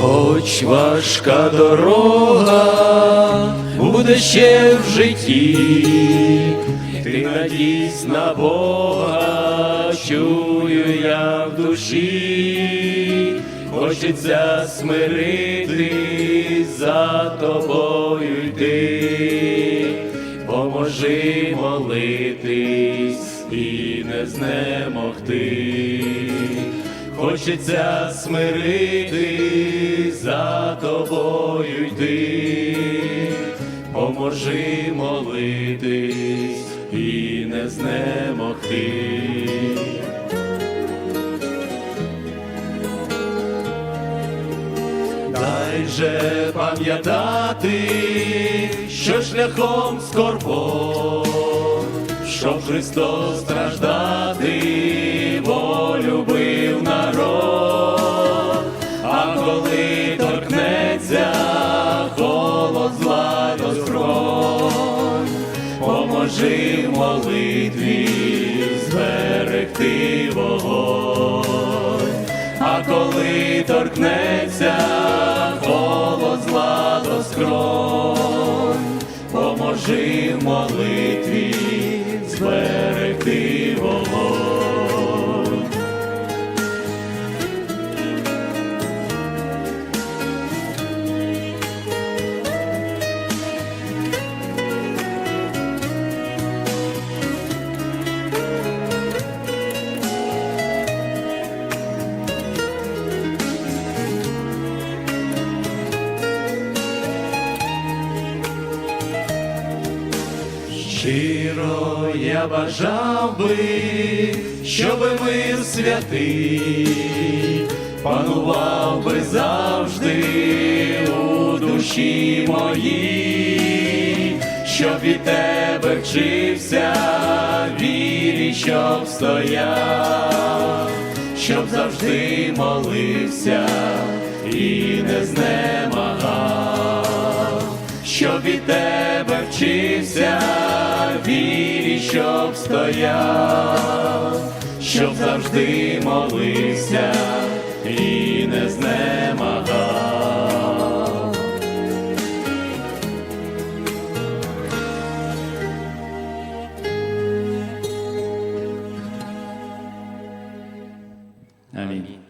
Хоч важка дорога буде ще в житті, ти надійсь на Бога, чую я в душі, хочеться смирити за тобою йти, поможи молитись і не знемогти. Хочеться смирити за тобою йти, поможи молитись і не знемогти. Дай же пам'ятати, що шляхом скорбот, щоб Христос страждати, бо любив поможи молитві зберегти вогонь. А коли торкнеться холод зла до скронь, поможи молитві зберегти вогонь. Щиро я бажав би, щоби мир святий панував би завжди у душі моїй, щоб від тебе вчився вірі, щоб стояв, щоб завжди молився і не знемагав щоб від тебе вчився, вірі, щоб стояв, щоб завжди молився і не знемагав. Амінь.